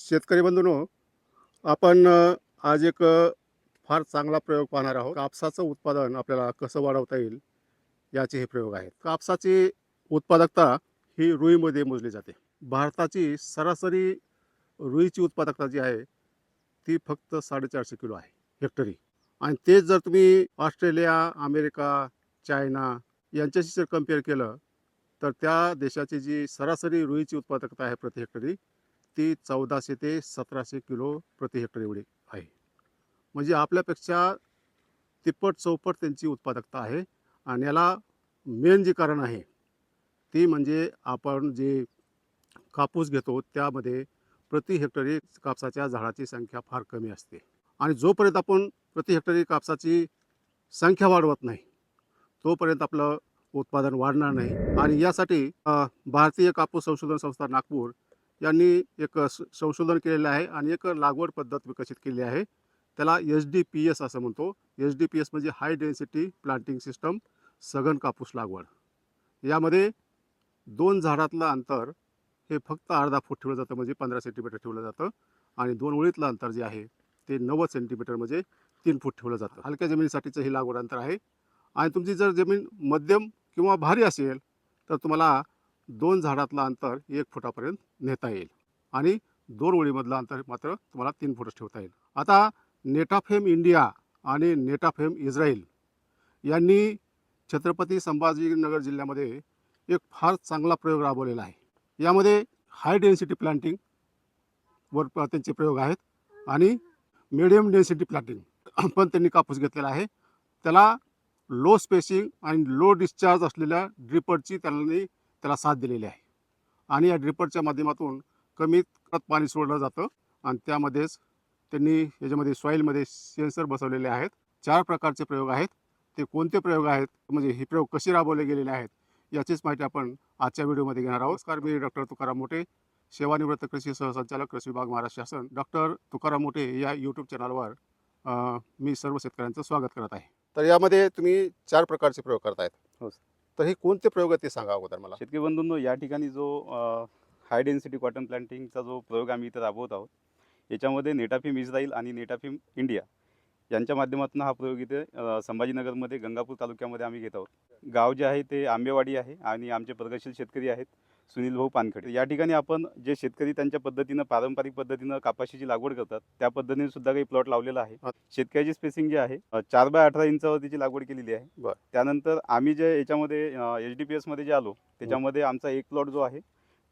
शेतकरी बंधूनो आपण आज एक फार चांगला प्रयोग पाहणार आहोत. कापसाचं उत्पादन आपल्याला कसं वाढवता येईल याचे हे प्रयोग आहेत. कापसाची उत्पादकता ही रुईमध्ये मोजली जाते. भारताची सरासरी रुईची उत्पादकता जी आहे ती फक्त साडेचारशे किलो आहे हेक्टरी. आणि तेच जर तुम्ही ऑस्ट्रेलिया अमेरिका चायना यांच्याशी जर कंपेअर केलं तर त्या देशाची जी सरासरी रुईची उत्पादकता आहे प्रति हेक्टरी ती चौदाशे ते सतराशे किलो प्रति हेक्टर एवढी आहे. म्हणजे आपल्यापेक्षा तिप्पट चौपट त्यांची उत्पादकता आहे आणि याला मेन जे कारण आहे ती म्हणजे आपण जे कापूस घेतो त्यामध्ये प्रति हेक्टरी कापसाच्या झाडाची संख्या फार कमी असते. आणि जोपर्यंत आपण प्रति हेक्टरी कापसाची संख्या वाढवत नाही तोपर्यंत आपलं उत्पादन वाढणार नाही. आणि यासाठी भारतीय कापूस संशोधन संस्था नागपूर यांनी एक स- संशोधन केलेलं आहे आणि एक लागवड पद्धत विकसित केली आहे. त्याला एच डी पी एस असं म्हणतो. एच डी पी एस म्हणजे हाय डेन्सिटी प्लांटिंग सिस्टम सघन कापूस लागवड. यामध्ये दोन झाडातलं अंतर हे फक्त अर्धा फूट ठेवलं जातं म्हणजे पंधरा सेंटीमीटर ठेवलं जातं आणि दोन ओळीतलं अंतर जे आहे ते नव्वद सेंटीमीटर म्हणजे तीन फूट ठेवलं जातं. हलक्या जमिनीसाठीचं हे लागवड अंतर आहे. आणि तुमची जर जमीन मध्यम किंवा भारी असेल तर तुम्हाला दोन झाडातलं अंतर एक फुटापर्यंत नेता येईल. आणि दोन ओळीमधलं अंतर मात्र तुम्हाला तीन फुटच ठेवता येईल. आता नेटाफेम इंडिया आणि नेटाफेम इस्रायल यांनी छत्रपती संभाजीनगर जिल्ह्यामध्ये एक फार चांगला प्रयोग राबवलेला आहे. यामध्ये हाय डेन्सिटी प्लांटिंग वर त्यांचे प्रयोग आहेत आणि मिडियम डेन्सिटी प्लांटिंग पण त्यांनी कापूस घेतलेला आहे. त्याला लो स्पेसिंग आणि लो डिस्चार्ज असलेल्या ड्रिपरची त्यांनी त्याला साथ दिलेली आहे. आणि या ड्रिपरच्या माध्यमातून कमीत कमी पाणी सोडलं जातं. आणि त्यामध्येच त्यांनी याच्यामध्ये सॉईलमध्ये सेन्सर बसवलेले आहेत. चार प्रकारचे प्रयोग आहेत. ते कोणते प्रयोग आहेत? म्हणजे हे प्रयोग कसे राबवले गेलेले आहेत? याचीच माहिती आपण आजच्या व्हिडिओमध्ये घेणार आहोत. नमस्कार मी डॉक्टर तुकाराम मोठे सेवानिवृत्त कृषी सहसंचालक कृषी विभाग महाराष्ट्र शासन. डॉक्टर तुकाराम मोठे या यूट्यूब चॅनलवर मी सर्व शेतकऱ्यांचं स्वागत करत आहे. तर यामध्ये तुम्ही चार प्रकारचे प्रयोग करतायत. हो, तर हे कोणते प्रयोग आहेत ते सांगा अगोदर मला. शेतकरी बंधूंनो या ठिकाणी जो हाय डेन्सिटी कॉटन प्लांटिंगचा जो प्रयोग आम्ही इथं राबवत आहोत याच्यामध्ये नेटाफिम इस्राईल आणि नेटाफिम इंडिया यांच्या माध्यमातून हा प्रयोग इथे संभाजीनगरमध्ये गंगापूर तालुक्यामध्ये आम्ही घेत आहोत. गाव जे आहे ते आंबेवाडी आहे आणि आमचे प्रगतशील शेतकरी आहेत. सुनील भाऊ पानखडे या ठिकाणी आपण जे शेतकरी त्यांच्या पद्धतीनं पारंपरिक पद्धतीनं कापाशीची लागवड करतात त्या पद्धतीने सुद्धा काही प्लॉट लावलेला आहे. शेतकऱ्याची स्पेसिंग जी आहे चार बाय अठरा इंचावरतीची लागवड केलेली आहे. त्यानंतर आम्ही जे याच्यामध्ये एच डी पी एसमध्ये जे आलो त्याच्यामध्ये आमचा एक प्लॉट जो आहे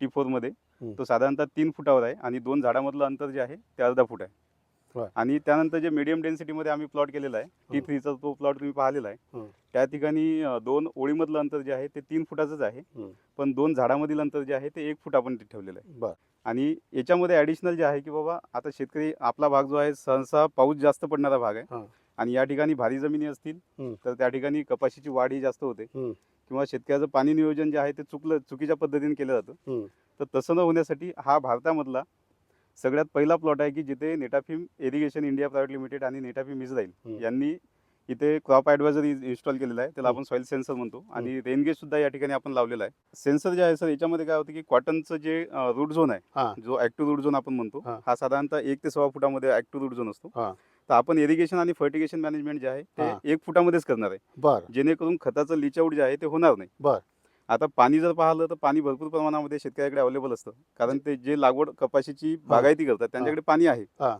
टी फोरमध्ये. तो साधारणतः तीन फुटावर आहे आणि दोन झाडामधलं अंतर जे आहे ते अर्धा फूट आहे. आणि त्यानंतर जे मीडियम डेन्सिटीमध्ये आम्ही प्लॉट केलेला आहे टी. थ्रीचा तो प्लॉट तुम्ही पाहिलेला. आहे त्या ठिकाणी दोन ओळीमधलं अंतर जे आहे ते तीन फुटाचंच आहे. पण दोन झाडामधील अंतर जे आहे ते एक फूट आपण ठेवलेलं आहे आणि याच्यामध्ये ॲडिशनल जे आहे की बाबा आता शेतकरी आपला भाग जो आहे सहसा पाऊस जास्त पडणारा भाग. आहे आणि या ठिकाणी भारी जमिनी असतील. तर त्या ठिकाणी कपाशीची वाढ ही जास्त होते. किंवा शेतकऱ्याचं पाणी नियोजन जे आहे ते चुकलं चुकीच्या पद्धतीने केलं जातं. तर तसं न होण्यासाठी हा भारतामधला सगळ्यात पहिला प्लॉट आहे की जिथे Netafim irrigation India private limited आणि नेटाफिम इस्राईल. यांनी इथे क्रॉप ॲडवायझर इन्स्टॉल केलेला आहे त्याला. आपण सॉईल सेन्सर म्हणतो आणि रेनगेज सुद्धा या ठिकाणी आपण लावलेला आहे सेन्सर जे आहे सर याच्यामध्ये काय होतं की कॉटनचं जे रूट झोन आहे जो ऍक्टिव्ह रूट झोन आपण म्हणतो हा. साधारणतः एक ते सव्वा फुटामध्ये ऍक्टिव्ह रूट झोन असतो. तर आपण इरिगेशन आणि फर्टिगेशन मॅनेजमेंट जे आहे. ते एक फुटामध्येच करणार आहे बर जेणेकरून खताचं लिच आउट जे आहे ते होणार नाही बर. आता पाणी जर पाहिलं तर पाणी भरपूर प्रमाणामध्ये शेतकऱ्याकडे अवेलेबल असतं. कारण ते जे लागवड कपाशीची बागायती करतात त्यांच्याकडे पाणी आहे. हा.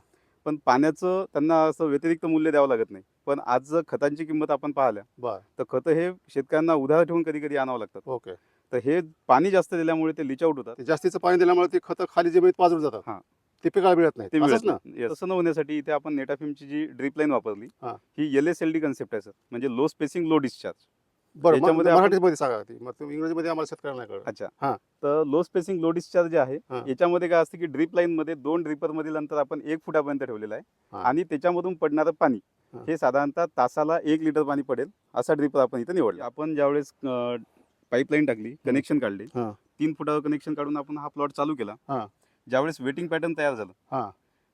पण पाण्याचं त्यांना असं व्यतिरिक्त मूल्य द्यावं लागत नाही. पण आज जर खतांची किंमत आपण पाहिल्या बर. तर खतं हे शेतकऱ्यांना उधार ठेवून कधी कधी आणावं लागतात. ओके. तर हे पाणी जास्त दिल्यामुळे ते लिच आउट होतात. ते जास्तीचं पाणी दिल्यामुळे ते खतं खाली जमिनीत पाजून जातात. हां. ते पिकाला मिळत नाही ते मिळत ना? नाही. तसं न होण्यासाठी इथे आपण नेटाफिमची जी ड्रीप लाईन वापरली हा. ही L S L D concept आहे सर म्हणजे लो स्पेसिंग लो डिस्चार्ज बरं याच्यामध्ये म- आपण- मराठीमध्ये सांगा ती मग तुम्ही इंग्रजीमध्ये आम्हाला शेतकऱ्यांना नाही अच्छा हा. तर लो स्पेसिंग लो डिस्चार्ज जे आहे हा. याच्यामध्ये काय असतं की ड्रीप लाईन मध्ये दोन ड्रिपर मधील अंतर आपण एक फुटापर्यंत ठेवलेलं आहे हा. आणि त्याच्यामधून पडणारं पाणी हा. हे साधारणतः तासाला एक लिटर पाणी पडेल असा ड्रिपर आपण इथं निवडला आपण ज्यावेळेस पाईपलाईन टाकली कनेक्शन काढले हा. तीन फुटावर कनेक्शन काढून आपण हा प्लॉट चालू केला हा. ज्यावेळेस वेटिंग पॅटर्न तयार झालं.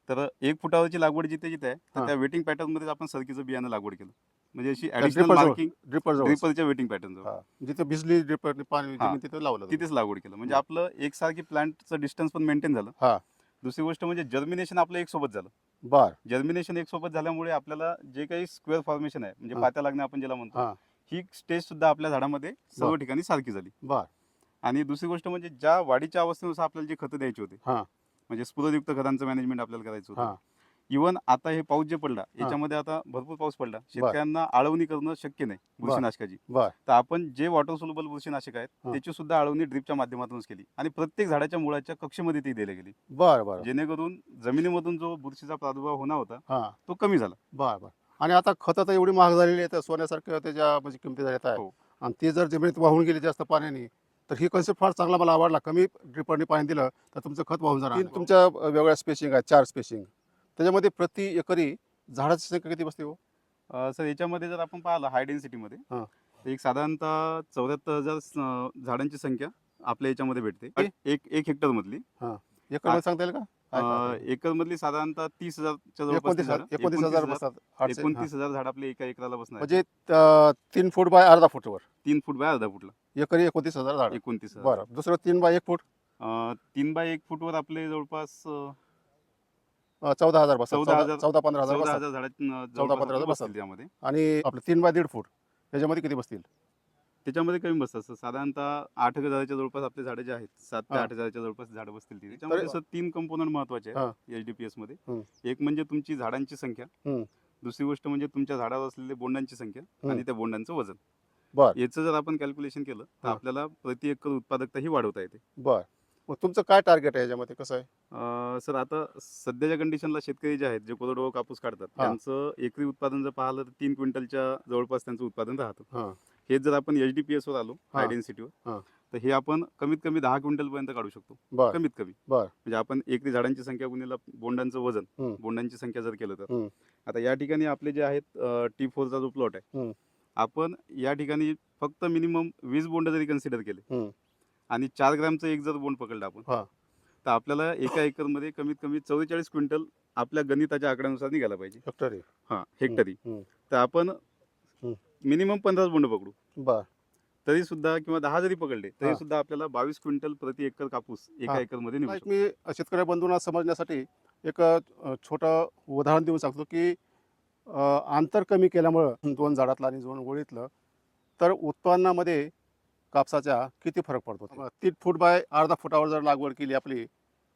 तर एक फुटावरची लागवड जिथे जिथे आहे हा. तर त्या वेटिंग पॅटर्नमध्ये आपण सरकीचं बियाणं लागवड केलं म्हणजे अशी ऍडिशनल. Marking waiting pattern. जिथे भिजली ड्रिपर पाणी तिथे लावलं. तिथेच लागवड केलं म्हणजे. आपलं एकसारखी प्लांटचं डिस्टन्स पण मेंटेन झालं हा. दुसरी गोष्ट म्हणजे जर्मिनेशन आपलं एक सोबत झालं बर जर्मिनेशन एक सोबत झाल्यामुळे आपल्याला जे काही स्क्वेअर फॉर्मेशन आहे म्हणजे. पात्या लागणे आपण ज्याला म्हणतो हा स्टेज सुद्धा आपल्या झाडामध्ये सर्व. ठिकाणी सारखी झाली बर आणि दुसरी गोष्ट म्हणजे ज्या वाढीच्या अवस्थेनुसार आपल्याला जे खतं द्यायची होते हा. म्हणजे स्फुरदयुक्त खतांचं मॅनेजमेंट आपल्याला करायचं. होतं इव्हन आता हे पाऊस जे पडला याच्यामध्ये आता भरपूर पाऊस पडला. शेतकऱ्यांना आळवणी करणं शक्य नाही बुरशीनाशकाची. बर. तर आपण जे वॉटर सोल्युबल बुरशीनाशक आहेत हा. त्याची सुद्धा आळवणी ड्रिपच्या माध्यमातूनच केली. आणि प्रत्येक झाडाच्या मुळाच्या कक्षेमध्ये ती दिली गेली. बर बर. जेणेकरून जमिनीमधून जो बुरशीचा प्रादुर्भाव होणार होता तो कमी झाला. बर बर. आणि आता खतं तर एवढी महाग झालेली आहे तर सोन्यासारख्या त्याच्या म्हणजे किमती झाल्यात आहे हो. आणि ती जर जमिनीत वाहून गेली जास्त पाण्याने तर ही कन्सेप्ट फार चांगला मला आवडला. कमी ड्रिपरने पाणी दिलं तर तुमचं खत वाहून जाणार. तीन तुमच्या वेगळ्या स्पेसिंग आहे चार स्पेसिंग त्याच्यामध्ये प्रति एकरी झाडाची संख्या किती बसते हो? सर याच्यामध्ये जर आपण पाहिलं हाय डेन्सिटीमध्ये हा. एक साधारणतः चौऱ्याहत्तर हजार स- झाडांची संख्या आपल्या याच्यामध्ये भेटते. एक एक हेक्टर मधली. एकर सांगता येईल का? काय- एकर मधली साधारणतः तीस हजारच्या जवळपास एकोणतीस ती हजार एकोणतीस हजार बसतात. आठशे- हा. एकोणतीस हजार झाड आपले एका एकराला बसणार. म्हणजे अ, तीन फूट बाय अर्धा फुटवर. तीन फूट बाय अर्धा फुटला. एकरी एकोणतीस हजार झाड. एकोणतीस हजार. बरं. दुसरं तीन बाय एक फूट? अं, तीन बाय एक फूटवर आपले जवळपास अ, चौदा हजार बसतात चौदा चौदा हजार- चौदा पंधरा हजार चौदा बसतात हजार झाडात चौदा पंधरा हजार बसतील बसतात. त्यामध्ये आणि आपलं तीन बाय दीड फूट त्याच्यामध्ये किती बसतील त्याच्यामध्ये कमी बसतात सर साधारणतः आठ एक हजाराच्या जवळपास आपले झाडे जे आहेत सात ते हा. आठ हजाराच्या जवळपास झाडं बसतील ती त्याच्यामध्ये सर तीन कंपोनंट महत्त्वाचे. आहेत एचडीपीएसमध्ये हम्म. एक म्हणजे तुमची झाडांची संख्या हम्म. दुसरी गोष्ट म्हणजे तुमच्या झाडावर असलेले बोंडांची संख्या. आणि त्या बोंडांचं वजन बर. याचं जर आपण कॅल्क्युलेशन केलं तर हा. आपल्याला प्रति एकर उत्पादकता ही वाढवता येते बर मग तुमचं काय टार्गेट आहे याच्यामध्ये कसं आहे अं, सर आता सध्याच्या कंडिशनला शेतकरी जे आहेत जे कोरडवाहू कापूस काढतात हा. त्यांचं एकरी उत्पादन जर पाहिलं तर तीन क्विंटलच्या जवळपास त्यांचं उत्पादन राहतं हां हेच जर आपण एच डी पी एस वर आलो हा. हाय डेन्सिटीवर हा. तर हे आपण कमीत कमी दहा क्विंटल पर्यंत काढू शकतो बर कमीत कमी बर. म्हणजे आपण एकरी झाडांची संख्या गुणिला बोंडांचं वजन हम्म. बोंडांची संख्या जर केलं तर. आता या ठिकाणी आपले जे आहेत टी फोरचा जो प्लॉट आहे. आपण या ठिकाणी फक्त मिनिमम वीस बोंड जरी कन्सिडर केले हम्म. आणि चार ग्रॅमचं एक जर बोंड पकडलं आपण हा. तर आपल्याला एका एकरमध्ये कमीत कमी चव्वेचाळीस क्विंटल आपल्या गणिताच्या आकड्यानुसार निघायला पाहिजे हेक्टरी हा हेक्टरी हम्म. तर आपण. मिनिमम पंधराच बोंड पकडू बर तरी सुद्धा किंवा दहा जरी पकडले तरी हा. सुद्धा आपल्याला बावीस क्विंटल प्रति एकर कापूस एका हा. एकरमध्ये निघू एक शकतो. मी शेतकरी बंधूंना समजण्यासाठी एक अ, छोटं उदाहरण देऊन सांगतो की अ, अंतर कमी केल्यामुळं दोन झाडातलं आणि दोन गोळीतलं तर उत्पन्नामध्ये कापसाच्या किती फरक पडतो तीन फूट बाय अर्धा फुटावर जर लागवड केली आपली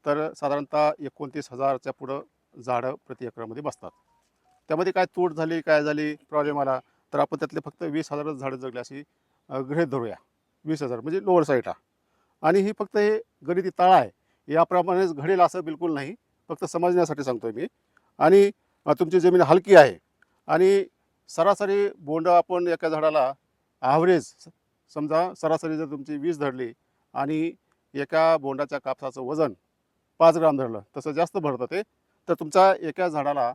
तर साधारणतः एकोणतीस हजारच्या पुढं झाडं प्रति एकरामध्ये बसतात. त्यामध्ये काय तूट झाली काय झाली प्रॉब्लेम आला तर आपण त्यातले फक्त वीस हजारच झाडं जगली अशी गृहित धरूया. वीस हजार म्हणजे लोअर साईटा आणि ही फक्त हे गणिती तळा आहे. याप्रमाणेच घडेल असं बिलकुल नाही. फक्त समजण्यासाठी सांगतोय मी. आणि तुमची जमीन हलकी आहे. आणि सरासरी बोंड आपण एका झाडाला ॲव्हरेज समजा सरासरी जर तुमची वीस धरली आणि एका बोंडाच्या कापसाचं वजन पाच ग्राम धरलं तसं जास्त भरतं ते तर तुमचा एका झाडाला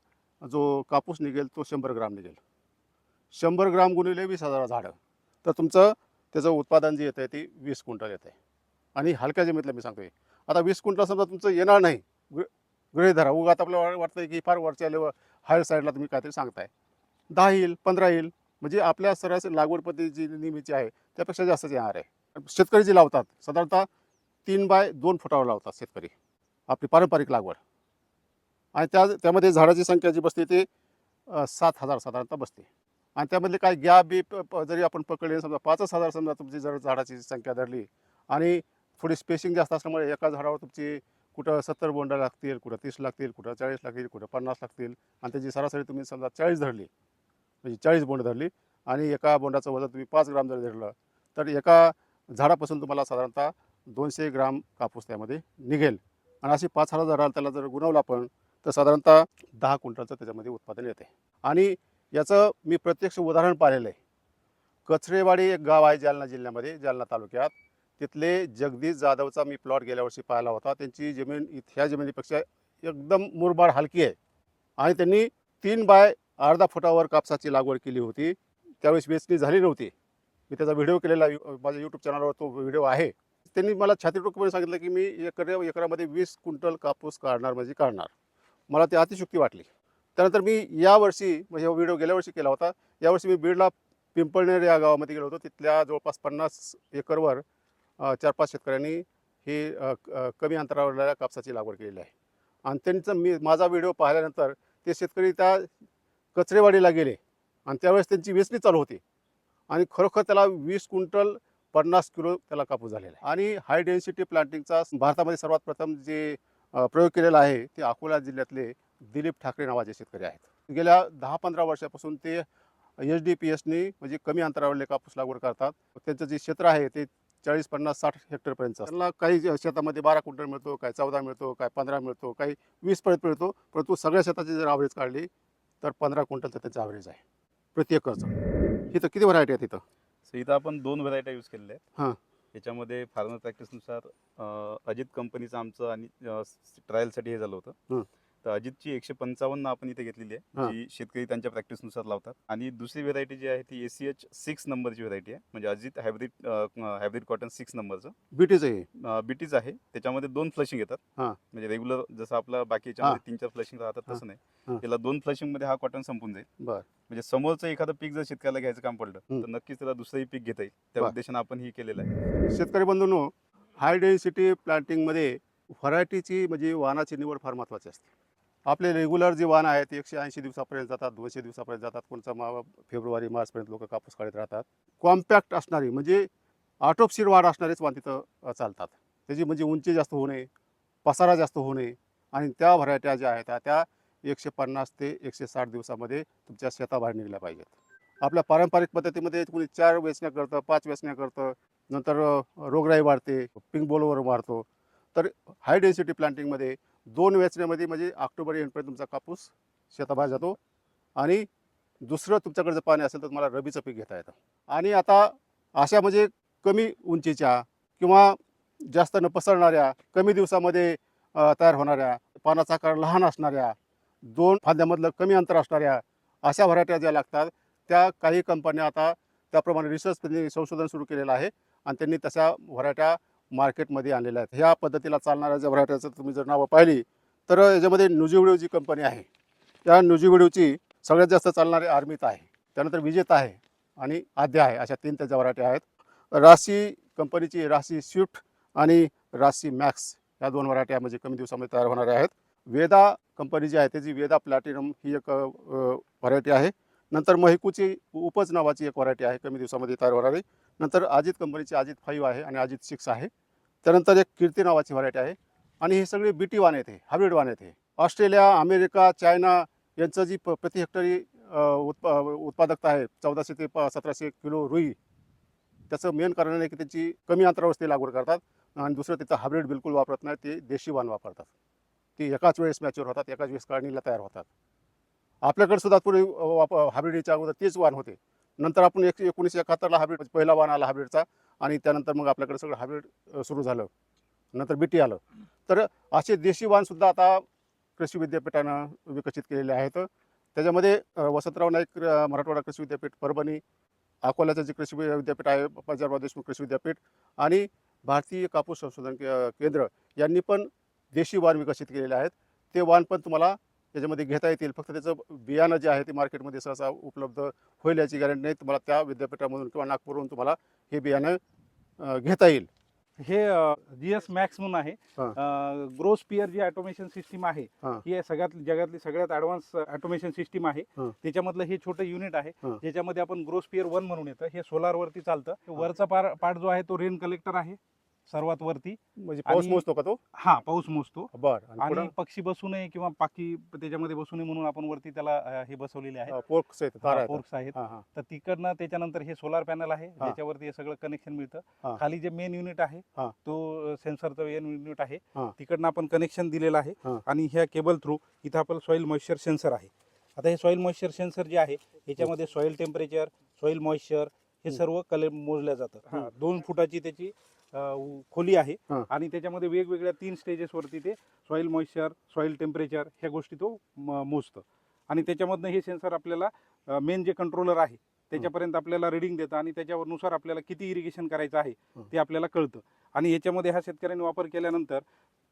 जो कापूस निघेल तो शंभर ग्राम निघेल. शंभर ग्राम गुणिले वीस हजार झाडं. तर तुमचं त्याचं उत्पादन जे येतं आहे ते वीस क्विंटल येतं आहे आणि हलक्या जमीतलं मी सांगतोय. आता वीस क्विंटल समजा तुमचं येणार नाही गृ- गृहीत धरा. उगात आपल्याला वाटतं की फार वरच्या लेवल हायर साईडला तुम्ही काहीतरी सांगताय. दहा येईल पंधरा येईल म्हणजे आपल्या सरास लागवड पद्धती जी नेहमीची आहे त्यापेक्षा जास्तच येणार आहे. शेतकरी जे लावतात साधारणतः तीन बाय दोन फुटावर लावतात शेतकरी आपली पारंपरिक लागवड. आणि त्या त्यामध्ये झाडाची संख्या जी बसते ते सात हजार साधारणतः बसते. आणि त्यामधले काय गॅप बी जरी आपण पकडले समजा पाचच हजार समजा तुमची जर झाडाची संख्या धरली आणि थोडी स्पेसिंग जास्त असल्यामुळे एका झाडावर तुमची कुठं सत्तर बोंडा लागतील कुठं तीस लागतील कुठं चाळीस लागतील कुठं पन्नास लागतील आणि त्याची सरासरी तुम्ही समजा चाळीस धरली म्हणजे चाळीस बोंड धरली आणि एका बोंडाचं वजन तुम्ही पाच ग्राम जर धरलं तर एका झाडापासून तुम्हाला साधारणतः दोनशे ग्राम कापूस त्यामध्ये निघेल. आणि अशी पाच हजार झाडाला त्याला जर गुणवलं आपण तर साधारणतः दहा क्विंटलचं त्याच्यामध्ये उत्पादन येते. आणि याचं मी प्रत्यक्ष उदाहरण पाहिलेलं आहे. कचरेवाडी एक गाव आहे जालना जिल्ह्यामध्ये जालना तालुक्यात. तिथले जगदीश जाधवचा मी प्लॉट गेल्या वर्षी पाहिला होता. त्यांची जमीन इथ ह्या जमिनीपेक्षा एकदम मुरबाड हलकी आहे. आणि त्यांनी तीन बाय अर्धा फुटावर कापसाची लागवड केली होती. त्यावेळेस वेचणी झाली नव्हती. मी त्याचा व्हिडिओ केलेला यु- माझ्या यूट्यूब चॅनलवर तो व्हिडिओ आहे. त्यांनी मला छातीटोकपणे सांगितलं की मी एकर एकरामध्ये वीस क्विंटल कापूस काढणार म्हणजे काढणार. मला ती अतिशुक्ती वाटली. त्यानंतर मी यावर्षी म्हणजे व्हिडिओ गेल्या वर्षी केला होता. यावर्षी मी बीडला पिंपळनेर या गावामध्ये गेलो होतो. तिथल्या जवळपास पन्नास एकरवर चार पाच शेतकऱ्यांनी ही क- कमी अंतरावरल्या कापसाची लागवड केलेली आहे. आणि त्यांचं मी माझा व्हिडिओ पाहिल्यानंतर ते शेतकरी त्या कचरेवाडीला गेले आणि त्यावेळेस त्यांची वेचणी चालू होती. आणि खरोखर त्याला वीस क्विंटल पन्नास किलो त्याला कापूस झालेला आहे. आणि हाय डेन्सिटी प्लांटिंगचा भारतामध्ये सर्वात प्रथम जे प्रयोग केलेला आहे ते अकोला जिल्ह्यातले दिलीप ठाकरे नावाचे शेतकरी आहेत. गेल्या दहा पंधरा वर्षापासून ते एच डी पी एसनी म्हणजे कमी अंतरावरले कापूस लागवड करतात. त्यांचं जे क्षेत्र आहे ते चाळीस पन्नास साठ हेक्टरपर्यंत त्यांना काही शेतामध्ये बारा क्विंटल मिळतो काय चौदा मिळतो काय पंधरा मिळतो काही वीस पर्यंत मिळतो. परंतु सगळ्या शेताची जर ॲव्हरेज काढली तर पंधरा क्विंटल तर त्याचं ॲव्हरेज आहे. प्रति एकरचं. इथं किती व्हरायटी आहेत इथं? सो इथं आपण दोन व्हरायट्या यूज केलेल्या हां. आहेत याच्यामध्ये फार्मर प्रॅक्टिसनुसार अजित कंपनीचं आमचं आणि ट्रायलसाठी हे झालं हं. होतं तर अजितची एकशे पंचावन्न आपण इथे घेतलेली. आहे जी शेतकरी त्यांच्या प्रॅक्टिसनुसार लावतात. आणि दुसरी व्हेरायटी जी आहे ती एसी एच सिक्स नंबरची व्हेरायटी आहे. म्हणजे Ajit hybrid hybrid cotton six नंबरचं बीटीचं हे? बीटीज आहे. त्याच्यामध्ये दोन फ्लशिंग येतात. म्हणजे रेग्युलर जसं आपलं बाकी याच्यामध्ये तीन चार फ्लशिंग राहतात तसं. नाही. त्याला दोन फ्लशिंगमध्ये हा कॉटन संपून जाईल. म्हणजे समोरचं एखादं पीक जर शेतकऱ्याला घ्यायचं काम पडलं. तर नक्कीच त्याला दुसरंही पीक घेता येईल. त्या. उद्देशानं आपण ही केलेलं आहे. शेतकरी बंधूंनो हाय डेन्सिटी प्लांटिंगमध्ये व्हरायटीची म्हणजे वाहनाची निवड फार महत्त्वाची असते. आपले रेग्युलर जे वाहन आहेत ते एकशे ऐंशी दिवसापर्यंत जातात दोनशे दिवसापर्यंत जातात. कोणचा मा फेब्रुवारी मार्चपर्यंत लोक कापूस काढत राहतात. कॉम्पॅक्ट असणारी म्हणजे आटोपशीर वाढ असणारेच वाहन तिथं चालतात. त्याची म्हणजे उंची जास्त होऊ नये पसारा जास्त होऊ नये आणि त्या व्हरायट्या ज्या आहेत त्या एकशे पन्नास ते एकशे साठ दिवसामध्ये तुमच्या शेताबाहेर निघल्या पाहिजेत. आपल्या पारंपरिक पद्धतीमध्ये कोणी चार वेचण्या करतं पाच वेचण्या करतं नंतर रोगराई वाढते पिंक बोलवर वाढतो. तर हाय डेन्सिटी प्लांटिंगमध्ये दोन वेचण्यामध्ये म्हणजे ऑक्टोबर एंडपर्यंत तुमचा कापूस शेताबाहेर जातो. आणि दुसरं तुमच्याकडे जर पाणी असेल तर तुम्हाला रबीचं पीक घेता येतं. आणि आता अशा म्हणजे कमी उंचीच्या किंवा जास्त न पसरणाऱ्या कमी दिवसामध्ये तयार होणाऱ्या पानाचा आकार लहान असणाऱ्या दोन फांद्यामधलं कमी अंतर असणाऱ्या अशा व्हरायट्या ज्या लागतात त्या काही कंपन्या आता त्याप्रमाणे रिसर्च म्हणजे त्यांनी संशोधन सुरू केलेलं आहे. आणि त्यांनी तशा व्हरायट्या मार्केटमध्ये आणलेल्या आहेत. ह्या पद्धतीला चालणाऱ्या ज्या तुम्ही जर नावं पाहिली तर याच्यामध्ये नुजिविडिओ जी कंपनी आहे. त्या नुजिविडिओची सगळ्यात जास्त चालणारी आर्मीत आहे. त्यानंतर विजेता आहे आणि आद्य आहे. अशा तीन त्याच्या व्हरायटी आहेत. राशी कंपनीची राशी स्विफ्ट आणि राशी मॅक्स या दोन व्हरायट्या म्हणजे कमी दिवसामध्ये तयार होणाऱ्या आहेत. वेदा कंपनी जी आहे त्याची वेदा प्लॅटिनम ही एक व्हरायटी आहे. नंतर महिकूची उपज नावाची एक व्हरायटी आहे कमी दिवसामध्ये तयार होणारी. नंतर अजित कंपनीची अजित फाईव्ह आहे आणि अजित सिक्स आहे. त्यानंतर एक कीर्ती नावाची व्हरायटी आहे. आणि हे सगळे बीटी वाण आहेत हे हायब्रिड वाण आहेत हे. ऑस्ट्रेलिया अमेरिका चायना यांचं जी प प्रति हेक्टरी उत्प उत्पादकता आहे चौदाशे ते प सतराशे किलो रुई. त्याचं मेन कारण आहे की त्याची कमी अंतरावर ते लागवड करतात आणि दुसरं त्याचं हायब्रिड बिलकुल वापरत नाही ते देशी वाण वापरतात. ती एकाच वेळेस मॅच्युअर होतात एकाच वेळेस काढणीला तयार होतात. आपल्याकडे सुद्धा पूर्वी वाप हायब्रिडच्या अगोदर तेच वाण होते. नंतर आपण एक एकोणीसशे एकाहत्तरला हायब्रिड म्हणजे पहिला वाण आला हायब्रिडचा आणि त्यानंतर मग आपल्याकडे सगळं हायब्रिड सुरू झालं. नंतर बीटी आलं. तर असे देशी वाणसुद्धा आता कृषी विद्यापीठानं विकसित केलेले आहेत. त्याच्यामध्ये वसंतराव नाईक मराठवाडा कृषी विद्यापीठ परभणी अकोल्याचं जे कृषी वि- विद्यापीठ आहे पंजाबराव देशमुख कृषी विद्यापीठ आणि भारतीय कापूस संशोधन के- केंद्र यांनी पण देशी वाण विकसित केलेले आहेत. ते वाण पण तुम्हाला त्याच्यामध्ये घेता येतील फक्त त्याचं बियाणं जे आहे ते मार्केटमध्ये सहसा उपलब्ध होईल याची गॅरंटी नाही तुम्हाला त्या विद्यापीठामधून किंवा नागपूरहून तुम्हाला हे बियाणं घेता येईल हे जी एस मॅक्स म्हणून आहे हा. ग्रो स्पियर जी ऑटोमेशन सिस्टीम आहे हा. सगळ्यात जगातली सगळ्यात ऍडव्हान्स ऑटोमेशन सिस्टीम आहे. त्याच्यामधलं हे छोटं युनिट आहे. ज्याच्यामध्ये आपण ग्रो स्पियर वन म्हणून येतं हे सोलार वरती चालतं वरचा पार पार्ट जो आहे तो रेन कलेक्टर आहे सर्वात वरती म्हणजे पाऊस आणि- मोजतो का तो हा पाऊस मोजतो बर आणि? पक्षी बसू नये किंवा पाकी त्याच्यामध्ये बसू नये म्हणून आपण वरती त्याला अं, हे बसवलेले आहे पोर्क्स आहेत तारा आहेत पोर्क्स आहेत हा हा तर तिकडनं त्याच्यानंतर हे सोलार पॅनल आहे. ज्याच्यावरती हे सगळं कनेक्शन हा. मिळतं खाली जे मेन युनिट आहे हा. तो सेन्सरचं मेन युनिट आहे हा. तिकडनं आपण कनेक्शन दिलेलं आहे. आणि ह्या केबल थ्रू इथं आपलं सॉईल मॉइश्चर सेन्सर आहे आता हे सॉईल मॉइश्चर सेन्सर जे आहे याच्यामध्ये सॉईल टेम्परेचर सॉईल मॉइश्चर हे हम्म. सर्व कले मोजल्या जातं हम्म. दोन फुटाची त्याची खोली आहे हा. आणि त्याच्यामध्ये वेगवेगळ्या तीन स्टेजेसवरती ते सॉईल मॉइश्चर सॉईल टेम्परेचर ह्या गोष्टी तो म- मोजतं आणि त्याच्यामधनं हे सेन्सर आपल्याला मेन जे कंट्रोलर आहे त्याच्यापर्यंत आपल्याला रिडिंग देतं आणि त्याच्यानुसार आपल्याला किती इरिगेशन करायचं आहे हं. ते आपल्याला कळतं आणि याच्यामध्ये हा शेतकऱ्यांनी वापर केल्यानंतर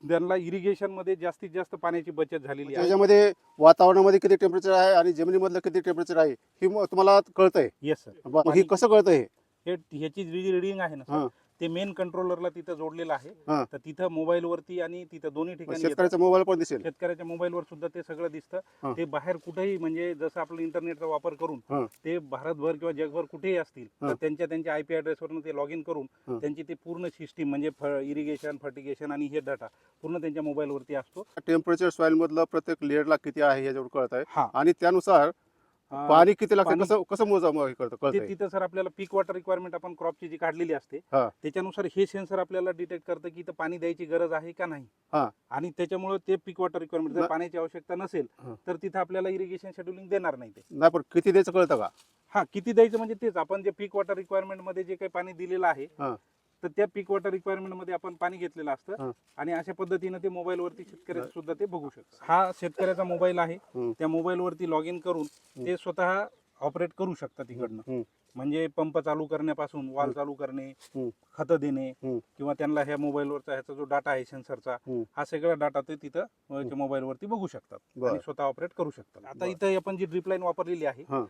त्यांना irrigation मध्ये जास्तीत जास्त पाण्याची बचत झालेली आहे त्याच्यामध्ये वातावरणामध्ये किती टेम्परेचर आहे आणि जमिनीमधलं किती टेम्परेचर आहे ही मग तुम्हाला कळतंय येस सर मग ही कसं कळतंय हे हे ह्याची जी रिडिंग आहे ना हा. ते मेन कंट्रोलरला तिथं जोडलेलं आहे हा. तर तिथं मोबाईल वरती आणि तिथं दोन्ही ठिकाणी येतं. शेतकऱ्याचा मोबाईल पण दिसेल शेतकऱ्याच्या मोबाईलवर सुद्धा ते सगळं हा. दिसतं ते बाहेर कुठेही म्हणजे जसं आपलं इंटरनेटचा वापर हा. करून ते भारतभर किंवा जगभर कुठेही असतील हा. तर त्यांच्या त्यांच्या आय पी ॲड्रेसवरून ते लॉग इन हा. करून त्यांची ते पूर्ण सिस्टीम म्हणजे इरिगेशन फर्टिगेशन आणि हे डाटा पूर्ण त्यांच्या मोबाईलवरती असतो टेम्परेचर सॉइल मधलं प्रत्येक लेअरला किती आहे याच्यावर कळत आहे हा आणि त्यानुसार पाणी किती लागतं पाणी- कसं कसं मोजा करतं ते कळत तिथं सर आपल्याला पीक वॉटर रिक्वायरमेंट आपण क्रॉपची जी काढलेली असते हा. त्याच्यानुसार हे सेन्सर आपल्याला डिटेक्ट करतं की इथं पाणी द्यायची गरज आहे का नाही हा. आणि त्याच्यामुळे ते पीक वॉटर रिक्वायरमेंट जर ना- पाण्याची आवश्यकता नसेल हा. तर तिथं आपल्याला इरिगेशन शेड्युलिंग देणार नाही ते नाही पण किती द्यायचं कळतं का हा किती द्यायचं म्हणजे तेच आपण जे पीक वॉटर रिक्वायरमेंटमध्ये जे काही पाणी दिलेलं आहे हा. तर त्या पीक वॉटर रिक्वायरमेंटमध्ये आपण पाणी घेतलेलं. असतं आणि अशा पद्धतीनं ते मोबाईल वरती शेतकऱ्याचं सुद्धा ते बघू शकतात हा शेतकऱ्याचा मोबाईल आहे. त्या मोबाईल वरती लॉग इन करून. ते स्वतः ऑपरेट करू शकतात तिकडनं. म्हणजे पंप चालू करण्यापासून वाल. चालू करणे. खतं देणे. किंवा त्यांना ह्या मोबाईलवरचा ह्याचा जो डाटा आहे सेन्सरचा. हा सगळा डाटा ते तिथं मोबाईल वरती बघू शकतात. आणि स्वतः ऑपरेट करू शकतात आता. इथं आपण जी ड्रिप लाईन वापरलेली आहे हा.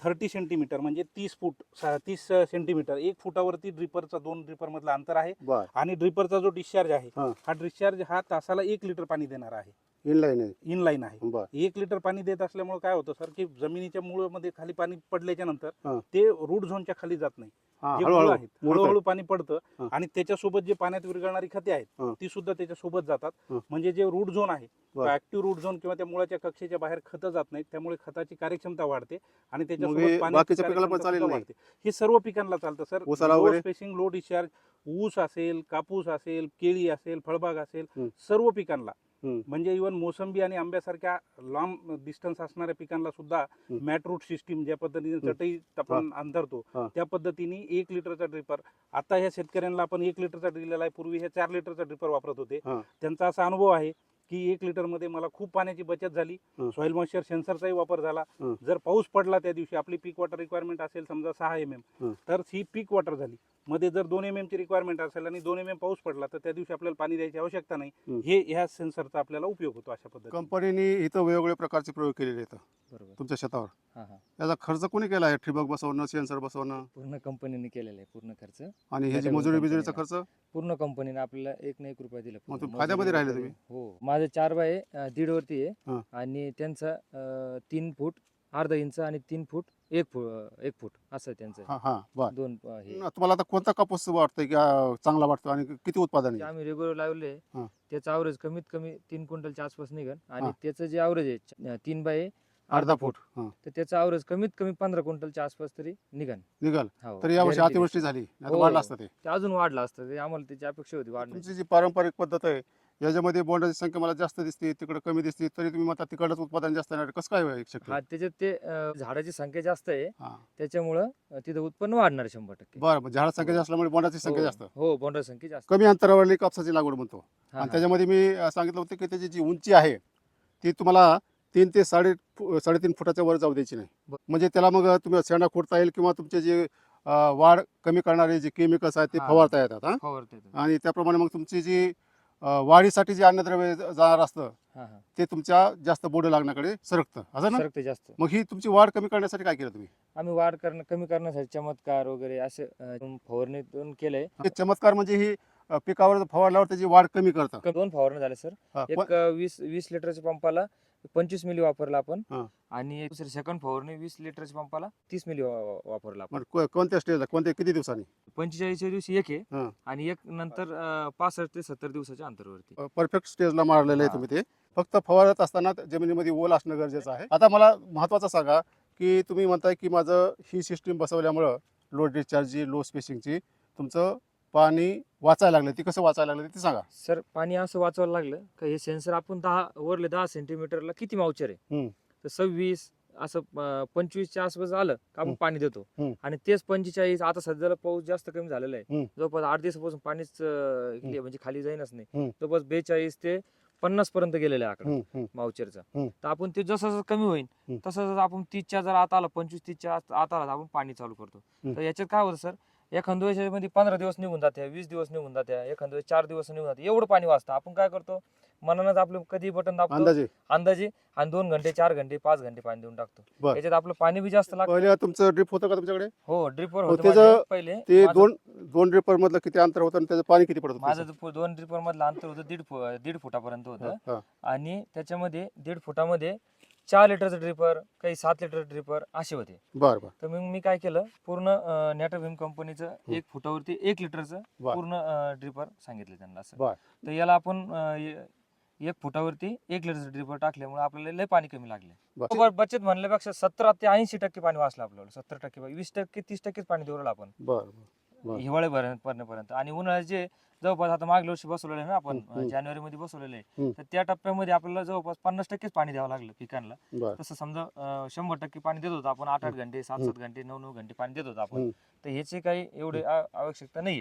थर्टी सेंटीमीटर म्हणजे तीस फूट तीस सेंटीमीटर एक फुटावरती ड्रिपरचा दोन ड्रिपर मधलं अंतर आहे आणि ड्रिपरचा जो डिस्चार्ज आहे हा. डिस्चार्ज हा तासाला एक लिटर पाणी देणार आहे इनलाईन आहे इन लाईन आहे एक लिटर पाणी देत असल्यामुळे काय होतं सर की जमिनीच्या मुळामध्ये खाली पाणी पडल्याच्या. नंतर ते रूट झोनच्या खाली जात नाही हा जे मुळं हळूहळू आहेत हळूहळू पाणी पडतं हा. आणि त्याच्यासोबत जे पाण्यात विरघळणारी खते हा. आहेत ती सुद्धा त्याच्यासोबत जातात हा. म्हणजे जे रूट झोन आहे बरं. ऍक्टिव्ह रूट झोन किंवा त्या मुळाच्या कक्षेच्या बाहेर खतं जात नाहीत त्यामुळे खताची कार्यक्षमता वाढते आणि हे त्याच्यासोबत पाण्याची बाकीच्या पिकाला पण कार्यक्षमता चालेल सुद्धा नाही? वाढते हे सर्व पिकांना चालतं सर ऊसाला लो वगैरे? स्पेसिंग लो डिस्चार्ज ऊस असेल कापूस असेल केळी असेल फळबाग असेल. सर्व पिकांना. म्हणजे इव्हन मोसंबी आणि आंब्यासारख्या लांब डिस्टन्स असणाऱ्या पिकांना सुद्धा. मॅट रूट सिस्टीम ज्या पद्धतीने. चटई आपण अंतरतो. त्या पद्धतीने एक लिटरचा ड्रिपर आता ह्या शेतकऱ्यांना आपण एक लिटरचा दिलेला आहे पूर्वी हे चार लिटरचा ड्रिपर वापरत होते. त्यांचा असा अनुभव आहे की एक लिटरमध्ये मला खूप पाण्याची बचत झाली. सॉइल मॉइश्चर सेन्सरचाही वापर झाला. जर पाऊस पडला त्या दिवशी आपली पीक वॉटर रिक्वायरमेंट असेल समजा सहा एम एम. तर ही पीक वॉटर झाली मध्ये जर दोन एम एम ची रिक्वायरमेंट असेल आणि दोन एम एम पाऊस पडला तर त्या दिवशी आपल्याला पाणी द्यायची आवश्यकता नाही. हे ह्या सेन्सरचा आपल्याला उपयोग होतो अशा पद्धतीने. कंपनीने इथं वेगवेगळ्या प्रकारचे प्रयोग केलेले आहेत. बरोबर. तुमच्या शेतावर. हा हा. याचा खर्च कोणी केला आहे? ठिबक बसवणं सेन्सर बसवणं? पूर्ण कंपनीने केलेलं आहे पूर्ण खर्च. आणि हे जे मजुरी बिजुरीचा. खर्च? पूर्ण कंपनीने आपल्याला एक ना एक रुपया दिला. मग. तुम्ही फायद्यामध्ये राहिले वगैरे. हो. माझं चार बाय दीड वरती. आहे. आणि त्यांचा तीन फूट अर्धा इंच आणि तीन फूट एक फूट एक फूट असं आहे त्यांचं. हा हा बर. दोन अं, हे. तुम्हाला आता कोणता कापूस वाटतोय की अं, चांगला वाटतो आणि किती उत्पादन जे आहे आम्ही रेग्युलर लावले हा. त्याचं अवरेज कमीत कमी तीन क्विंटलच्या आसपास निघन. हा. आणि त्याचं जे अवरेज आहे च- तीन बाय अर्धा फूट. हा. तर त्याचं अवरेज कमीत कमी पंधरा क्विंटलच्या आसपास तरी निघन. निघाल हो तर यावर्षी guarantee अतिवृष्टी झाली. नाही हो. वाढलं असतं ते. ते अजून वाढलं असतं. ते आम्हाला त्याची अपेक्षा होती वाढण्याची. तुमची जी पारंपरिक पद्धत आहे याच्यामध्ये बोंडाची संख्या मला जास्त दिसते तिकडे कमी दिसते तरी तुम्ही म्हणता तिकडच उत्पादन जास्त येणार. कसं काय हा त्याच्यात ते अं, झाडाची संख्या जास्त आहे. हा. त्याच्यामुळं अं, तिथं उत्पन्न वाढणार आहे शंभर टक्के. बरं झाड संख्या जास्त असल्यामुळे बोंडाची संख्या हो, जास्त. हो बोंडा संख्या जास्त. कमी अंतरावरली कापसाची लागवड म्हणतो. हा, आणि हा. त्याच्यामध्ये मी अं, सांगितलं होतं की त्याची जी उंची आहे ती तुम्हाला तीन ते साडे फु- साडेतीन फुटाच्या वर जाऊ द्यायची नाही. ब- म्हणजे त्याला मग तुम्ही शेंडा खोडता येईल किंवा तुमचे जे अं, वाढ कमी करणारे जे केमिकल्स आहेत ते हा. फवारता येतात हा. फवारता येतं. आणि त्याप्रमाणे मग तुमची जी वाढीसाठी जे अन्नद्रव्य जाणार असतं हा हा. ते तुमच्या जास्त बोर्ड लागण्याकडे सरकतं. असं ना? सरकते जास्त. मग ही तुमची वाढ कमी करण्यासाठी काय केलं तुम्ही? आम्ही वाढ करणं कमी करण्यासाठी चमत्कार वगैरे असे अं, फवारणीतून केलंय. हे चमत्कार म्हणजे ही अं, पिकावर फवारल्यावर त्याची वाढ कमी करतं. दोन फवारणी झाले सर. हा, एक पण- अं, वीस वीस लिटरच्या पंपाला पंचवीस मिली वापरला आपण. हा. आणि एक दुसरी सेकंड फवारणी वीस लिटरच्या पंपाला तीस मिली वा- वापरला आपण. मग को- कोणत्या स्टेजला कोणत्या किती दिवसांनी? पंचेचाळीसच्या दिवशी एक हा. आहे आणि एक नंतर अं, पासष्ट ते सत्तर दिवसाच्या अंतरावरती. परफेक्ट स्टेजला मारलेलं आहे हा. तुम्ही ते. फक्त फवारत असताना जमिनीमध्ये ओल असणं गरजेचं आहे. आता मला महत्वाचं सांगा की तुम्ही म्हणताय की माझं ही सिस्टीम बसवल्यामुळं लो डिस्चार्जची लो स्पेसिंगची तुमचं पाणी वाचायला लागलं ती कसं वाचायला लागलं ते सांगा सर पाणी असं वाचवायला लागलं का हे सेन्सर आपण दहा वरले दहा सेंटीमीटरला किती मावचर आहे हम्म. तर सव्वीस असं अं, पंचवीसच्या आसपास आलं का आपण हम्म. पाणी देतो हम्म. आणि तेच पंचेचाळीस आता सध्याला पाऊस जास्त कमी झालेला आहे. जवळपास आठ दिवसापासून पाणीच अं, इकडे म्हणजे खाली जाईनच नाही. जवळपास बेचाळीस ते पन्नास पर्यंत गेलेलं आहे आकडा हम्म, हम्म. मावचरचा हम्म. तर आपण ते जसं जसं कमी होईल हम्म. तसं जसं आपण तीसच्या जर आत आला पंचवीस तीसच्या आत आत आला तर आपण पाणी चालू करतो हम्म. तर याच्यात काय होतं सर एखाद्या वेळेस मध्ये पंधरा दिवस निघून जाते वीस दिवस निघून जाते एखाद्या वेळेस चार दिवस निघून जाते. एवढं पाणी वाचतं. आपण काय करतो? मनानच आपलं कधी बटन दाबतो? अंदाजे. अंदाजे. आणि दोन घंटे चार घंटे पाच घंटे पाणी देऊन टाकतो. बर. त्याच्यात आपलं पाणी बी जास्त लागतं. पहिले तुमचं ड्रिप होतं का तुमच्याकडे? हो ड्रिपवर हो, होतं. त्याचं- माझे पहिले ते माझं- दोन दोन ड्रिपर मधलं किती अंतर होतं आणि त्याचं पाणी किती पडत माझं जो दोन ड्रिपर मधलं अंतर होतं दीड फु- दीड फुटापर्यंत होतं. हा. आणि त्याच्यामध्ये दीड फुटामध्ये चार लिटरचं ड्रिपर काही सात लिटर ड्रिपर असे होते. बरं बरं. तर मग मी काय केलं पूर्ण नॅटोव्हिम कंपनीचं एक फुटावरती एक लिटरचं बर. पूर्ण ड्रिपर सांगितलं त्यांना असं. बर. तर याला आपण अं, एक फुटावरती एक लिटरचं ड्रिपर टाकल्यामुळे आपल्याला लय पाणी कमी लागले. बर. बचत म्हणल्यापेक्षा सत्तर ते ऐंशी टक्के पाणी वाचलं आपल्याला. सत्तर टक्के वीस टक्के तीस टक्केच पाणी राहिलो आपण. बरं बरं. हिवाळे पर्यंत आणि उन्हाळ्याचे जवळपास आता मागल्या वर्षी बसवलेलं आहे ना आपण हम्म, हम्म. जानेवारी मध्ये बसवलेलं हम्म. आहे तर त्या टप्प्यामध्ये आपल्याला जवळपास पन्नास टक्केच पाणी द्यावं लागलं पिकांना बरं तसं समजा अं, शंभर टक्के पाणी देत होतो आपण आठ आठ घंटे सात. सात घंटे नऊ नऊ घंटे पाणी देत होतो आपण हम्म. तर ह्याची काही एवढी आ- आवश्यकता नाहीये